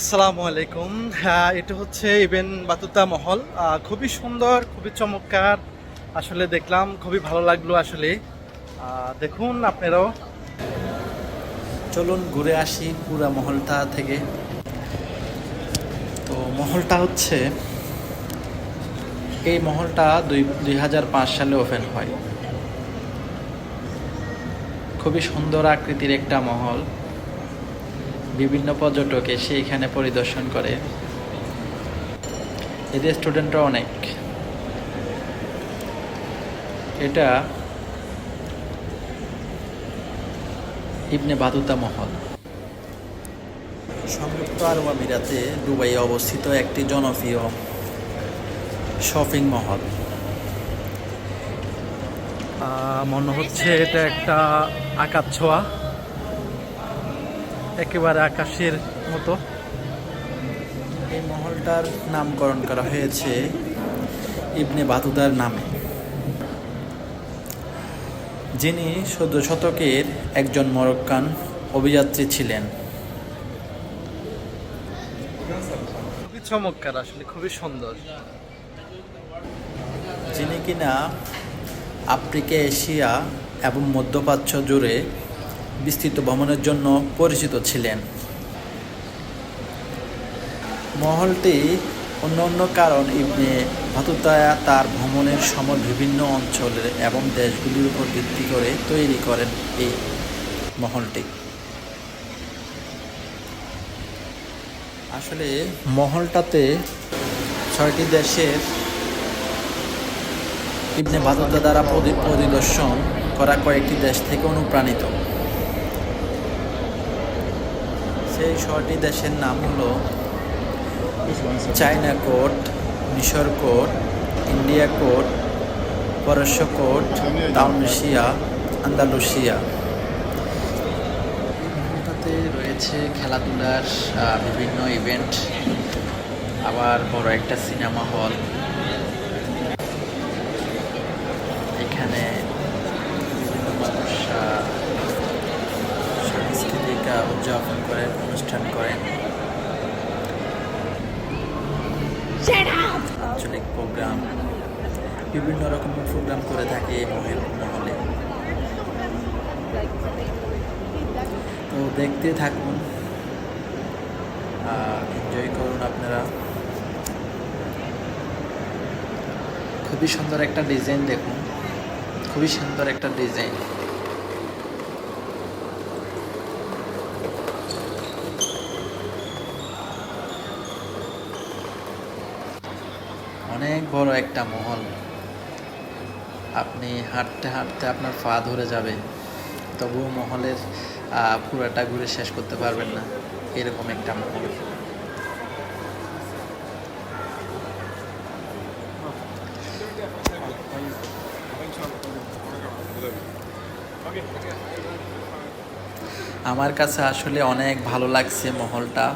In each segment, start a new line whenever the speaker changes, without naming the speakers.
আসসালামু আলাইকুম। হ্যাঁ এটা হচ্ছে ইভেন বাতুতা মহল। খুবই সুন্দর, খুবই চমৎকার। আসলে দেখলাম, খুবই ভালো লাগল আসলে। দেখুন আপনারাও। চলুন ঘুরে আসি পুরা মহলটা থেকে। তো মহলটা হচ্ছে, এই মহলটা দুই দুই সালে ওপেন হয়। খুবই সুন্দর আকৃতির একটা মহল। বিভিন্ন পর্যটক এসে এখানে পরিদর্শন করে। এদের স্টুডেন্টরা অনেক। এটা ইবনে বাতুতা মহল। সংযুক্ত আরব আমিরাতে দুবাইয়ে অবস্থিত একটি জনপ্রিয় শপিং মহল। মনে হচ্ছে এটা একটা আকাশ ছোঁয়া। একেবারে আকাশের মতো। এই মহলটার নামকরণ করা হয়েছে ইবনে বাতুদার নামে যিনি চোদ্দ শতকের একজন মরক্কান অভিযাত্রী ছিলেন। খুবই চমৎকার আসলে খুবই সুন্দর। যিনি কিনা আফ্রিকা এশিয়া এবং মধ্যপ্রাচ্য জুড়ে বিস্তৃত ভ্রমণের জন্য পরিচিত ছিলেন। মহলটি অন্য অন্য কারণ ইবনে ভাতুতায়া তার ভ্রমণের সময় বিভিন্ন অঞ্চলের এবং দেশগুলির উপর ভিত্তি করে তৈরি করেন এই মহলটি। আসলে মহলটাতে ছয়টি দেশের ইবনে বাতুতা দ্বারা পরিদর্শন করা কয়েকটি দেশ থেকে অনুপ্রাণিত। সেই ছয়টি দেশের নাম হলো চায়না কোট মিশর কোট ইন্ডিয়া কোট পরস্য কোট তাউনেশিয়া আন্দালুসিয়া। তাতে রয়েছে খেলাধুলার বিভিন্ন ইভেন্ট আবার বড় একটা সিনেমা হল এখানে বিভিন্ন মানুষ সাংস্কৃতিক উদযাপন করেন অনুষ্ঠান করেন। আঞ্চলিক প্রোগ্রাম বিভিন্ন রকমের প্রোগ্রাম করে থাকে মহল মহলে। তো দেখতে থাকুন। এনজয় করুন আপনারা। খুবই সুন্দর একটা ডিজাইন দেখুন। খুবই সুন্দর একটা ডিজাইন অনেক বড় একটা মহল। আপনি হাঁটতে হাঁটতে আপনার পা ধরে যাবে, তবুও মহলের পুরাটা ঘুরে শেষ করতে পারবেন না, এরকম একটা মহল। আমার কাছে আসলে অনেক ভালো লাগছে মহলটা।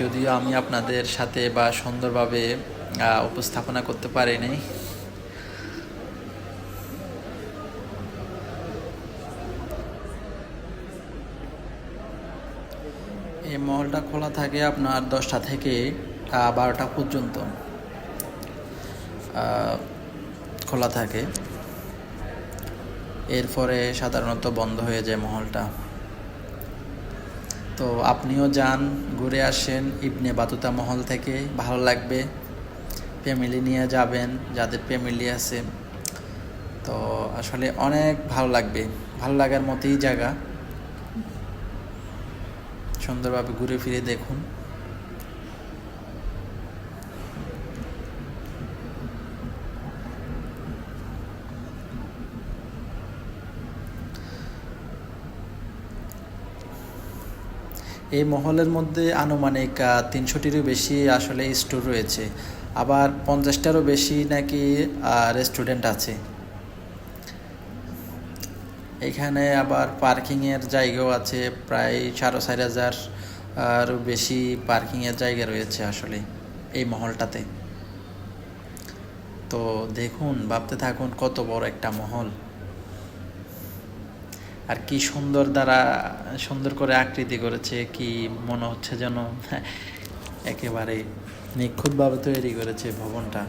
যদিও আমি আপনাদের সাথে বা সুন্দরভাবে উপস্থাপনা করতে পারিনি। এই মহলটা খোলা থাকে আপনার দশটা থেকে বারোটা পর্যন্ত। খোলা থাকে। এরপরে সাধারণত বন্ধ হয়ে যায় মহলটা। তো আপনিও যান, ঘুরে আসেন ইবনে বাতুতা মহল থেকে, ভালো লাগবে। ফ্যামিলি নিয়ে যাবেন, যাদের ফ্যামিলি আছে। তো আসলে অনেক ভালো লাগবে। ভালো লাগার মতোই জায়গা। সুন্দরভাবে ঘুরে ফিরে দেখুন। এই মহলের মধ্যে আনুমানিক তিনশোটিরও বেশি আসলে স্টোর রয়েছে। আবার পঞ্চাশটারও বেশি নাকি রেস্টুরেন্ট আছে। এখানে আবার পার্কিংয়ের জায়গাও আছে, প্রায় সাড়ে চার হাজার, আরও বেশি পার্কিংয়ের জায়গা রয়েছে আসলে এই মহলটাতে। তো দেখুন, ভাবতে থাকুন কত বড় একটা মহল। আর কি সুন্দর দ্বারা, সুন্দর করে আকৃতি করেছে, কি মনে হচ্ছে যেন একেবারে নিখুঁতভাবে তৈরি করেছে ভবনটা।